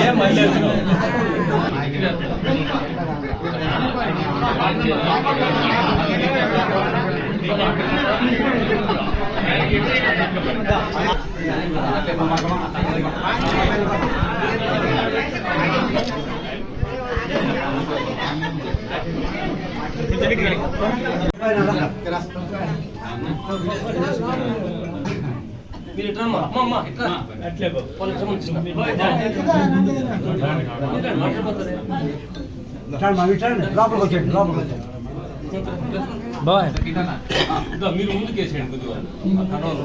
ఏం మీరు ఇట్లా ఇట్లా అట్లే వాళ్ళు లోపలికి వచ్చేయండి లోపలికి వచ్చేయండి మీరు ముందుకు వేసేయండి కొద్దిగా కడవలు.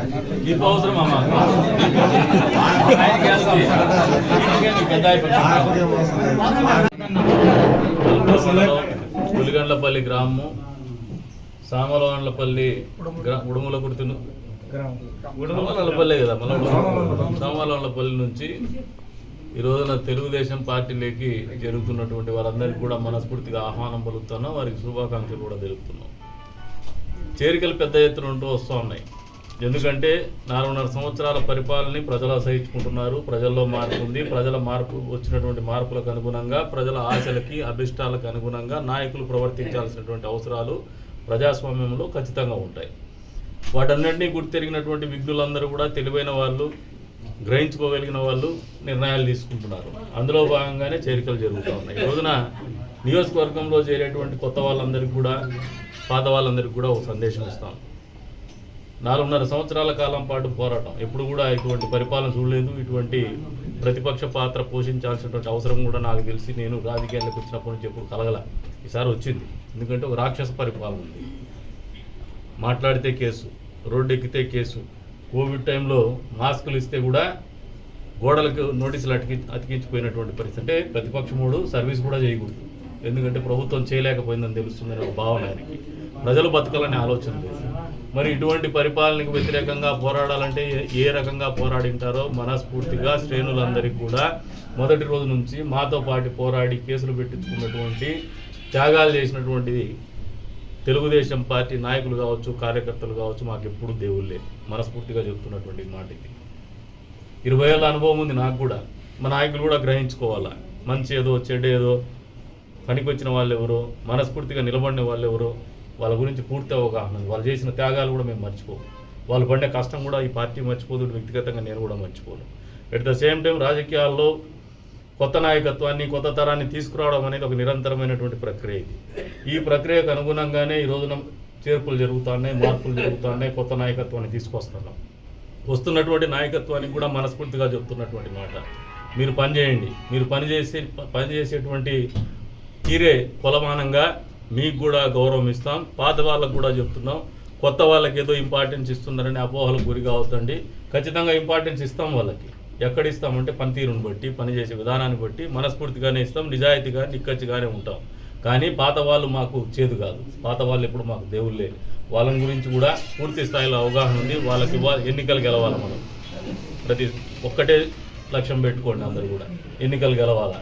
అనుకుంటా నీకు అవసరం పులిగండ్లపల్లి గ్రామము సామలవాండ్లపల్లి ఉడుముల గుర్తును. ఉడుమలపల్లి కదా మన సామలవాండ్లపల్లి నుంచి ఈ రోజున తెలుగుదేశం పార్టీలోకి జరుగుతున్నటువంటి వారందరికీ కూడా మనస్ఫూర్తిగా ఆహ్వానం పలుకుతున్నాం. వారికి శుభాకాంక్షలు కూడా తెలుపుతున్నాం. చేరికలు పెద్ద ఎత్తున ఉంటూ వస్తూ ఉన్నాయి. ఎందుకంటే నాలుగున్నర సంవత్సరాల పరిపాలనని ప్రజలు అసహించుకుంటున్నారు. ప్రజల్లో మార్పు ఉంది. ప్రజల మార్పు వచ్చినటువంటి మార్పులకు అనుగుణంగా ప్రజల ఆశలకి అభిష్టాలకు అనుగుణంగా నాయకులు ప్రవర్తించాల్సినటువంటి అవసరాలు ప్రజాస్వామ్యంలో ఖచ్చితంగా ఉంటాయి. వాటన్నింటినీ గుర్తెరిగినటువంటి విజ్ఞులందరూ కూడా తెలివైన వాళ్ళు గ్రహించుకోగలిగిన వాళ్ళు నిర్ణయాలు తీసుకుంటున్నారు. అందులో భాగంగానే చేరికలు జరుగుతూ ఉన్నాయి. ఈ రోజున నియోజకవర్గంలో చేరేటువంటి కొత్త వాళ్ళందరికీ కూడా పాత వాళ్ళందరికీ కూడా ఒక సందేశం ఇస్తాం. నాలుగున్నర సంవత్సరాల కాలం పాటు పోరాటం. ఎప్పుడు కూడా ఇటువంటి పరిపాలన చూడలేదు. ఇటువంటి ప్రతిపక్ష పాత్ర పోషించాల్సినటువంటి అవసరం కూడా నాకు తెలిసి నేను రాజకీయాలకు వచ్చినప్పటి నుంచి ఎప్పుడు కలగల. ఈసారి వచ్చింది. ఎందుకంటే ఒక రాక్షస పరిపాలన ఉంది. మాట్లాడితే కేసు రోడ్డు ఎక్కితే కేసు కోవిడ్ టైంలో మాస్కులు ఇస్తే కూడా గోడలకు నోటీసులు అతికి అతికించిపోయినటువంటి పరిస్థితి. అంటే ప్రతిపక్షముడు సర్వీస్ కూడా చేయకూడదు. ఎందుకంటే ప్రభుత్వం చేయలేకపోయిందని తెలుస్తుందని ఒక భావన ఆయనకి. ప్రజలు బతకాలనే ఆలోచన లేదు. మరి ఇటువంటి పరిపాలనకు వ్యతిరేకంగా పోరాడాలంటే ఏ- రకంగా పోరాడింటారో మనస్ఫూర్తిగా శ్రేణులందరికీ కూడా మొదటి రోజు నుంచి మాతో పాటు పోరాడి కేసులు పెట్టించుకున్నటువంటి త్యాగాలు చేసినటువంటిది తెలుగుదేశం పార్టీ నాయకులు కావచ్చు కార్యకర్తలు కావచ్చు మాకు ఎప్పుడు దేవుళ్ళే మనస్ఫూర్తిగా చెప్తున్నటువంటి మాట ఇది. ఇరవై ఏళ్ళ అనుభవం ఉంది నాకు కూడా. మా నాయకులు కూడా గ్రహించుకోవాలా? మంచి ఏదో చెడ్డ ఏదో పనికొచ్చిన వాళ్ళు ఎవరో మనస్ఫూర్తిగా నిలబడిన వాళ్ళు ఎవరో వాళ్ళ గురించి పూర్తి అవగాహన ఉంది. వాళ్ళు చేసిన త్యాగాలు కూడా మేము మర్చిపోము. వాళ్ళు పడిన కష్టం కూడా ఈ పార్టీ మర్చిపోదు వ్యక్తిగతంగా నేను కూడా మర్చిపోను. ఎట్ ద సేమ్ టైం రాజకీయాల్లో కొత్త నాయకత్వాన్ని కొత్త తరాన్ని తీసుకురావడం అనేది ఒక నిరంతరమైనటువంటి ప్రక్రియ ఇది. ఈ ప్రక్రియకు అనుగుణంగానే ఈ రోజున చేర్పులు జరుగుతున్నాయి మార్పులు జరుగుతున్నాయి కొత్త నాయకత్వాన్ని తీసుకొస్తున్నాం. వస్తున్నటువంటి నాయకత్వానికి కూడా మనస్ఫూర్తిగా చెప్తున్నటువంటి మాట. మీరు పనిచేయండి. మీరు పనిచేసే పనిచేసేటువంటి తీరే కొలమానంగా మీకు కూడా గౌరవం ఇస్తాం. పాత వాళ్ళకు కూడా చెప్తున్నాం. కొత్త వాళ్ళకి ఏదో ఇంపార్టెన్స్ ఇస్తున్నారని అపోహలకు గురి కావద్దండి. ఖచ్చితంగా ఇంపార్టెన్స్ ఇస్తాం వాళ్ళకి. ఎక్కడ ఇస్తామంటే పనితీరుని బట్టి పనిచేసే విధానాన్ని బట్టి మనస్ఫూర్తిగానే ఇస్తాం. నిజాయితీగా నిక్కచ్చిగానే ఉంటాం. కానీ పాత వాళ్ళు మాకు చేదు కాదు. పాత వాళ్ళు ఎప్పుడు మాకు దేవుళ్ళే వాళ్ళని గురించి కూడా పూర్తి స్థాయిలో అవగాహన ఉంది. వాళ్ళకి ఎన్నికలు గెలవాలి మనం? ప్రతి ఒక్కటే లక్ష్యం పెట్టుకోండి అందరు కూడా. ఎన్నికలు గెలవాలా?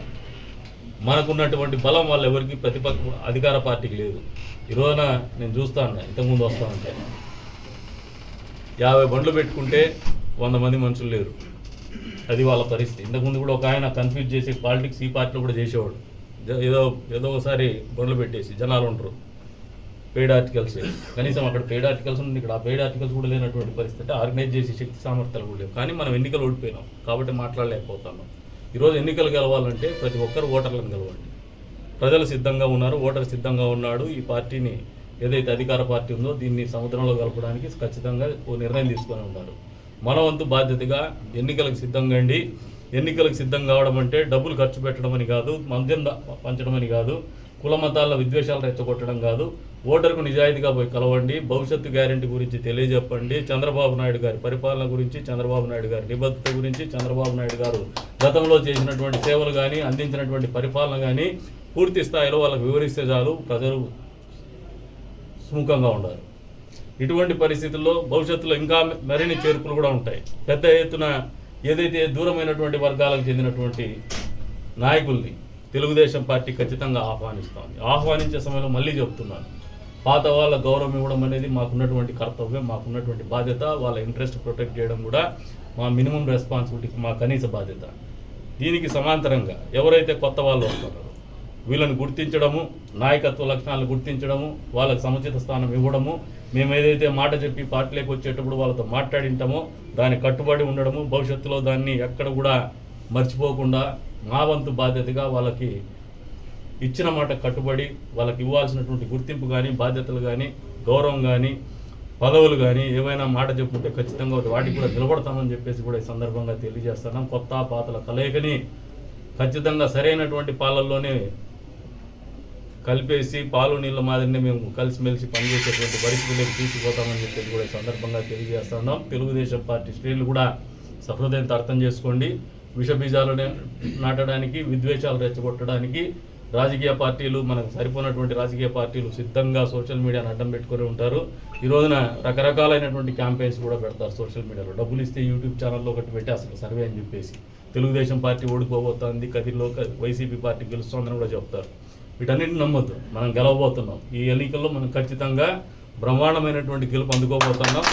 మనకున్నటువంటి బలం వాళ్ళు ఎవరికి ప్రతిపక్ష అధికార పార్టీకి లేదు. ఈ రోజున నేను చూస్తా ఉన్నా ఇంతకుముందు వస్తా ఉంటే యాభై బండ్లు పెట్టుకుంటే వంద మంది మనుషులు లేరు. అది వాళ్ళ పరిస్థితి. ఇంతకుముందు కూడా ఒక ఆయన కన్ఫ్యూజ్ చేసి పాలిటిక్స్ ఈ పార్టీలో కూడా చేసేవాడు. ఏదో ఏదో ఒకసారి బండ్లు పెట్టేసి జనాలు ఉంటారు పెయిడ్ ఆర్టికల్స్ కనీసం అక్కడ పెయిడ్ ఆర్టికల్స్ ఉంది ఇక్కడ ఆ పెయిడ్ ఆర్టికల్స్ కూడా లేనటువంటి పరిస్థితి అంటే ఆర్గనైజ్ చేసే శక్తి సామర్థ్యాలు కూడా లేవు. కానీ మనం ఎన్నికలు ఓడిపోయినాం కాబట్టి మాట్లాడలేకపోతున్నాం. ఈరోజు ఎన్నికలు గెలవాలంటే ప్రతి ఒక్కరు ఓటర్లను గెలవండి. ప్రజలు సిద్ధంగా ఉన్నారు ఓటర్ సిద్ధంగా ఉన్నాడు. ఈ పార్టీని ఏదైతే అధికార పార్టీ ఉందో దీన్ని సముద్రంలో కలపడానికి ఖచ్చితంగా ఓ నిర్ణయం తీసుకొని ఉన్నారు. మన వంతు బాధ్యతగా ఎన్నికలకు సిద్ధంగా అండి ఎన్నికలకు సిద్ధం కావడం అంటే డబ్బులు ఖర్చు పెట్టడం అని కాదు మద్యం పంచడం అని కాదు కుల మతాల విద్వేషాలు రెచ్చగొట్టడం కాదు ఓటర్కు నిజాయితీగా పోయి కలవండి భవిష్యత్తు గ్యారెంటీ గురించి తెలియజెప్పండి చంద్రబాబు నాయుడు గారి పరిపాలన గురించి చంద్రబాబు నాయుడు గారి నిబద్ధత గురించి చంద్రబాబు నాయుడు గారు గతంలో చేసినటువంటి సేవలు కానీ అందించినటువంటి పరిపాలన కానీ పూర్తి స్థాయిలో వాళ్ళకు వివరిస్తే చాలు ప్రజలు సుముఖంగా ఉండాలి. ఇటువంటి పరిస్థితుల్లో భవిష్యత్తులో ఇంకా మరిన్ని చేర్పులు కూడా ఉంటాయి. పెద్ద ఎత్తున ఏదైతే దూరమైనటువంటి వర్గాలకు చెందినటువంటి నాయకుల్ని తెలుగుదేశం పార్టీ ఖచ్చితంగా ఆహ్వానిస్తోంది. ఆహ్వానించే సమయంలో మళ్ళీ చెప్తున్నాను. పాత వాళ్ళ గౌరవం ఇవ్వడం అనేది మాకున్నటువంటి కర్తవ్యం మాకున్నటువంటి బాధ్యత. వాళ్ళ ఇంట్రెస్ట్ ప్రొటెక్ట్ చేయడం కూడా మా మినిమం రెస్పాన్సిబిలిటీ మా కనీస బాధ్యత. దీనికి సమాంతరంగా ఎవరైతే కొత్త వాళ్ళు వస్తున్నారో వీళ్ళని గుర్తించడము నాయకత్వ లక్షణాలను గుర్తించడము వాళ్ళకి సముచిత స్థానం ఇవ్వడము మేము ఏదైతే మాట చెప్పి పార్టీలోకి వచ్చేటప్పుడు వాళ్ళతో మాట్లాడింటామో దానికి కట్టుబడి ఉండడము భవిష్యత్తులో దాన్ని ఎక్కడ కూడా మర్చిపోకుండా మా వంతు బాధ్యతగా వాళ్ళకి ఇచ్చిన మాట కట్టుబడి వాళ్ళకి ఇవ్వాల్సినటువంటి గుర్తింపు కానీ బాధ్యతలు కానీ గౌరవం కానీ పదవులు కానీ ఏవైనా మాట చెప్పుకుంటే ఖచ్చితంగా వాటికి కూడా నిలబడతామని చెప్పేసి కూడా ఈ సందర్భంగా తెలియజేస్తున్నాం. కొత్త పాతల కలయికని ఖచ్చితంగా సరైనటువంటి పాలల్లోనే కలిపేసి పాలు నీళ్ళ మాదిరిని మేము కలిసిమెలిసి పనిచేసేటువంటి పరిస్థితులకు తీసుకుపోతామని చెప్పేసి కూడా ఈ సందర్భంగా తెలియజేస్తున్నాం. తెలుగుదేశం పార్టీ శ్రేణులు కూడా సహృదయంతో అర్థం చేసుకోండి. విషబీజాలు నాటడానికి విద్వేషాలు రెచ్చగొట్టడానికి రాజకీయ పార్టీలు మనకు సరిపోయినటువంటి రాజకీయ పార్టీలు సిద్ధంగా సోషల్ మీడియాను అడ్డం పెట్టుకొని ఉంటారు. ఈ రోజున రకరకాలైనటువంటి క్యాంపెయిన్స్ కూడా పెడతారు సోషల్ మీడియాలో. డబ్బులు ఇస్తే యూట్యూబ్ ఛానల్లో ఒకటి పెట్టి అసలు సర్వే అని చెప్పేసి. తెలుగుదేశం పార్టీ ఓడిపోబోతోంది కదిలో వైసీపీ పార్టీ గెలుస్తోందని కూడా చెప్తారు. వీటన్నిటిని నమ్మొద్దు. మనం గెలవబోతున్నాం. ఈ ఎన్నికల్లో మనం ఖచ్చితంగా బ్రహ్మాండమైనటువంటి గెలుపు అందుకోబోతున్నాం.